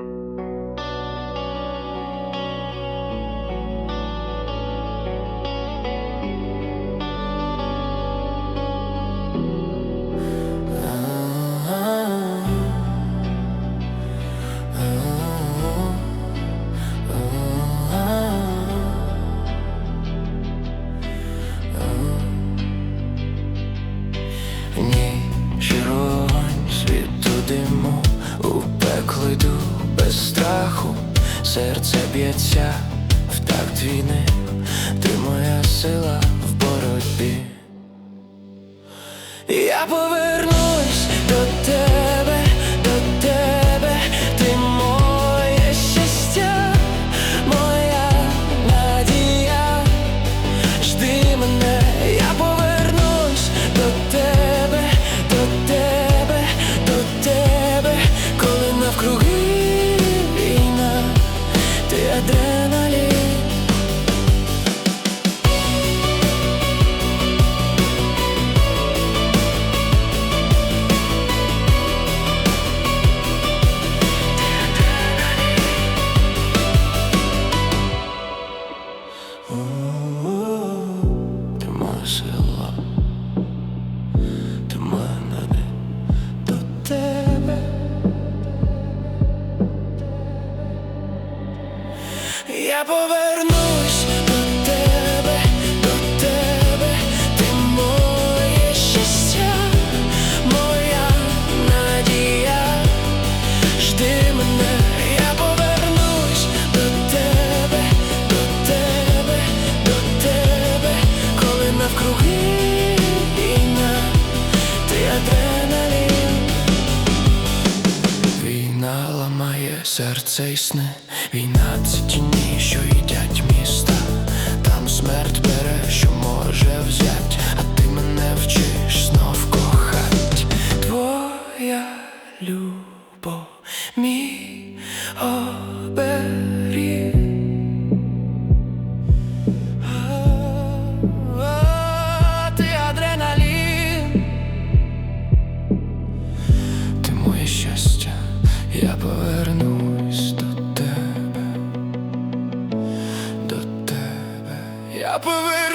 Ні, червонь світу диму у пекло йду без страху, серце б'ється в такт війни, ти моя сила в боротьбі. Я поверну. Я поверну. серце і сни, війна це тіні, що йде. I believe.